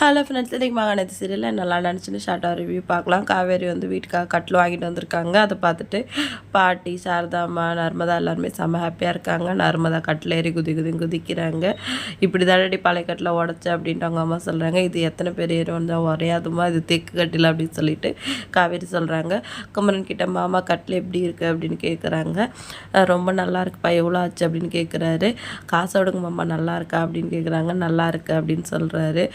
Hello friends இன்றைக்கி மகாநதி சீரியலில் நல்லா நினச்சின்னு ஷார்ட்டாக ரிவ்யூ பார்க்கலாம். காவேரி வந்து வீட்டுக்காக கட்டில் வாங்கிட்டு வந்திருக்காங்க. அதை பார்த்துட்டு பாட்டி சாரதாம்மா நர்மதா எல்லாருமே செம்ம ஹாப்பியாக இருக்காங்க. நர்மதா கட்டில் ஏறி குதி குதி குதிக்கிறாங்க. இப்படி தானடி பழைய கட்டில் உடச்ச அப்படின்ட்டு அவங்க அம்மா சொல்கிறாங்க இது எத்தனை பேர் ஏறும் வந்தால் உரையாதுமா இது தெக்கு கட்டில் அப்படின்னு சொல்லிட்டு காவேரி சொல்கிறாங்க குமரன் கிட்ட மாமா கட்டில் எப்படி இருக்குது அப்படின்னு கேட்குறாங்க ரொம்ப நல்லா இருக்குப்பா. எவ்வளோ ஆச்சு? அப்படின்னு கேட்குறாரு காசோடுங்க மாமா. நல்லா இருக்கா? அப்படின்னு கேட்குறாங்க நல்லா இருக்கு அப்படின்னு சொல்கிறாரு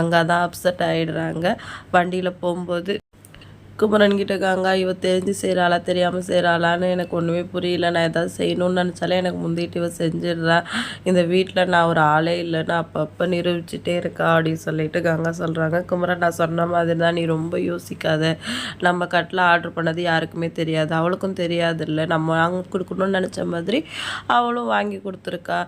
கங்கா தான் அப்செட் ஆகிடுறாங்க வண்டியில் போகும்போது குமரன் கிட்ட கங்கா இவ தெரிஞ்சு செய்கிறாளா தெரியாமல் செய்கிறாளான்னு எனக்கு ஒன்றுமே புரியல. நான் ஏதாவது செய்யணும்னு நினச்சாலே எனக்கு முந்திட்டு இவ செஞ்சிடுறா. இந்த வீட்டில் நான் ஒரு ஆளே இல்லைன்னு அப்பப்போ நிரூபிச்சுட்டே இருக்கா அப்படின்னு சொல்லிட்டு கங்கா சொல்கிறாங்க குமரன் நான் சொன்ன மாதிரி தான் நீ ரொம்ப யோசிக்காத. நம்ம கட்டில் ஆர்டர் பண்ணது யாருக்குமே தெரியாது. அவளுக்கும் தெரியாது இல்லை நம்ம வாங்கி கொடுக்கணும்னு நினச்ச மாதிரி அவளும் வாங்கி கொடுத்துருக்கா.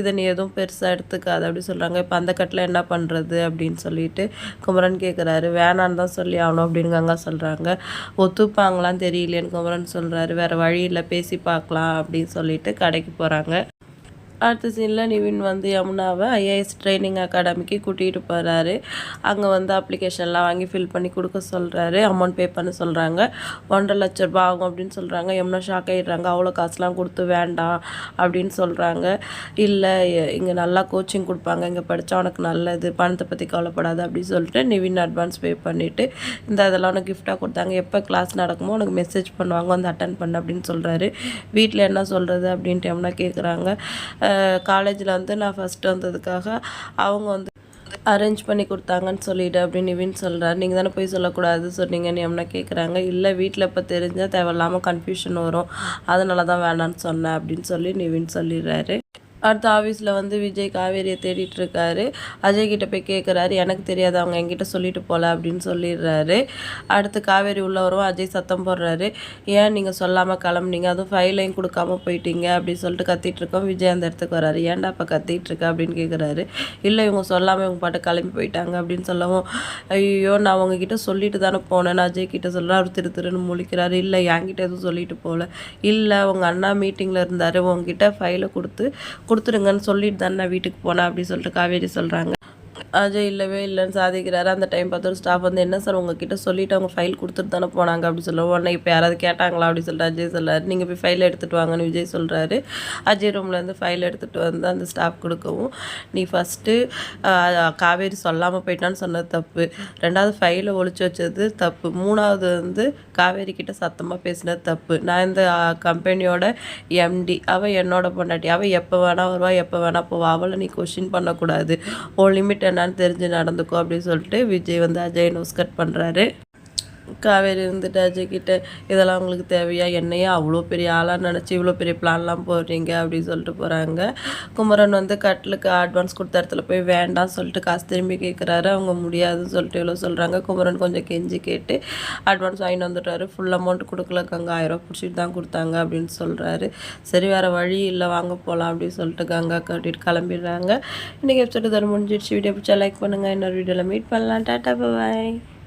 இதை நீ எதுவும் பெருசாக எடுத்துக்காது அப்படி சொல்கிறாங்க இப்போ அந்த கட்டில் என்ன பண்ணுறது அப்படின்னு சொல்லிட்டு குமரன் கேட்குறாரு வேணான்னு தான் சொல்லி ஆகணும் அப்படின்னு கங்கா சொல்கிறாங்க சொல்கிறாங்க ஒத்துப்பாங்களான்னு தெரியலேன்னு குமரன் சொல்கிறாரு வேறு வழி இல்லை பேசி பார்க்கலாம் அப்படின்னு சொல்லிட்டு கடைக்கு போகிறாங்க அடுத்த சீனில் நிவின் வந்து யமுனாவை ஐஏஎஸ் ட்ரைனிங் அகாடமிக்கு கூட்டிகிட்டு போகிறாரு அங்கே வந்து அப்ளிகேஷன்லாம் வாங்கி ஃபில் பண்ணி கொடுக்க சொல்கிறாரு அமௌண்ட் பே பண்ண சொல்கிறாங்க ஒன்றரை லட்ச ரூபா ஆகும் அப்படின்னு சொல்கிறாங்க யமுனா ஷாக் ஆகிடுறாங்க அவ்வளோ காசுலாம் கொடுத்து வேண்டாம் அப்படின்னு சொல்கிறாங்க இல்லை இங்கே நல்லா கோச்சிங் கொடுப்பாங்க. இங்கே படித்தா உனக்கு நல்லது. பணத்தை பற்றி கவலைப்படாது அப்படின்னு சொல்லிட்டு நிவின் அட்வான்ஸ் பே பண்ணிவிட்டு இந்த இதெல்லாம் உனக்கு கிஃப்டாக கொடுத்தாங்க. எப்போ கிளாஸ் நடக்குமோ உனக்கு மெசேஜ் பண்ணுவாங்க. வந்து அட்டன் பண்ண அப்படின்னு சொல்கிறாரு வீட்டில் என்ன சொல்கிறது அப்படின்ட்டு யமுனா கேட்குறாங்க காலேஜில் வந்து நான் ஃபஸ்ட்டு வந்ததுக்காக அவங்க வந்து அரேஞ்ச் பண்ணி கொடுத்தாங்கன்னு சொல்லிவிடு அப்படின்னு நிவின் சொல்கிறார் நீங்கள் தானே போய் சொல்லக்கூடாது சொன்னீங்கன்னு எம்னா கேட்குறாங்க இல்லை வீட்டில் இப்போ தெரிஞ்சால் தேவையில்லாமல் கன்ஃபியூஷன் வரும். அதனால தான் வேணான்னு சொன்னேன் அப்படின்னு சொல்லி நிவின் சொல்லிடுறாரு. அடுத்த ஆஃபீஸில் வந்து விஜய் காவேரியை தேடிட்டு இருக்காரு. அஜய் கிட்ட போய் கேட்குறாரு எனக்கு தெரியாது அவங்க என்கிட்ட சொல்லிட்டு போகல அப்படின்னு சொல்லிடுறாரு. அடுத்து காவேரி உள்ள வரும் அஜய் சத்தம் போடுறாரு. ஏன் நீங்கள் சொல்லாமல் கிளம்புனீங்க? அதுவும் ஃபைலையும் கொடுக்காம போயிட்டீங்க அப்படின்னு சொல்லிட்டு கத்திட்டு இருக்கோம் விஜய் அந்த இடத்துக்கு வராரு. ஏன்டா இப்போ கத்திட்டு இருக்க? அப்படின்னு கேட்குறாரு இல்லை இவங்க சொல்லாமல் இவங்க பாட்டு கிளம்பி போயிட்டாங்க அப்படின்னு சொல்லவும் ஐயோ நான் உங்ககிட்ட சொல்லிட்டு தானே போனேன். அஜய் கிட்ட சொல்கிறேன் அவர் திரு திருன்னு முழிக்கிறாரு. இல்லை என்கிட்ட எதுவும் சொல்லிட்டு போகல இல்லை உங்கள் அண்ணா மீட்டிங்கில் இருந்தார். உங்ககிட்ட ஃபைலை கொடுத்து கொடுத்துருங்கன்னு சொல்லிட்டு தானே நான் வீட்டுக்கு போனேன் அப்படின்னு சொல்லிட்டு காவேரி சொல்கிறாங்க அஜய் இல்லவே இல்லைன்னு சாதிக்கிறாரு. அந்த டைம் பார்த்து ஒரு ஸ்டாஃப் வந்து என்ன சார் உங்ககிட்ட சொல்லிட்டு அவங்க ஃபைல் கொடுத்துட்டு தானே போனாங்க? அப்படி சொல்லுவோம் உடனே இப்போ யாராவது கேட்டாங்களா? அப்படி சொல்லிட்டு அஜய் சொல்கிறாரு நீங்கள் போய் ஃபைல் எடுத்துகிட்டு வாங்கன்னு விஜய் சொல்கிறாரு அஜய் ரூம்லேருந்து ஃபைல் எடுத்துகிட்டு வந்து அந்த ஸ்டாஃப் கொடுக்கவும் நீ ஃபஸ்ட்டு காவேரி சொல்லாமல் போயிட்டான்னு சொன்னது தப்பு. ரெண்டாவது ஃபைலை ஒழிச்சு வச்சது தப்பு. மூணாவது வந்து காவேரி கிட்ட சத்தமாக பேசினது தப்பு. நான் இந்த கம்பெனியோட எம்டி அவள் என்னோட பொண்டாட்டி. அவள் எப்போ வேணால் வருவா எப்போ வேணால் போவா. அவளை நீ கொஷின் பண்ணக்கூடாது. ஓ லிமிட் என்ன? என்னன்னு தெரிஞ்சு நடந்துக்கோ அப்படின்னு சொல்லிட்டு விஜய் வந்து அஜய் நோஸ் கட் பண்ணுறாரு காவேரி இருந்துட்டு அஜய்கிட்ட இதெல்லாம் உங்களுக்கு தேவையா? என்னையே அவ்வளோ பெரிய ஆளாக நினச்சி இவ்வளோ பெரிய பிளான்லாம் போடுறீங்க அப்படின்னு சொல்லிட்டு போகிறாங்க குமரன் வந்து கட்டிலுக்கு அட்வான்ஸ் கொடுத்த இடத்துல போய் வேண்டாம் சொல்லிட்டு காசு திரும்பி கேட்குறாரு அவங்க முடியாதுன்னு சொல்லிட்டு இவ்வளோ சொல்கிறாங்க குமரன் கொஞ்சம் கெஞ்சி கேட்டு அட்வான்ஸ் வாங்கிட்டு வந்துட்டாரு ஃபுல் அமௌண்ட் கொடுக்கலக்காங்க ஆயிரம் பிடிச்சிட்டு தான் கொடுத்தாங்க அப்படின்னு சொல்கிறாரு சரி வேறு வழி இல்லை வாங்க போகலாம் அப்படின்னு சொல்லிட்டு கங்கா கட்டிட்டு கிளம்பிடுறாங்க. இன்றைக்கி எபிசோடு தர முடிஞ்சிடுச்சு. வீடியோ பிடிச்சா லைக் பண்ணுங்கள் இன்னொரு வீடியோவில் மீட் பண்ணலாம். டாட்டா பாய்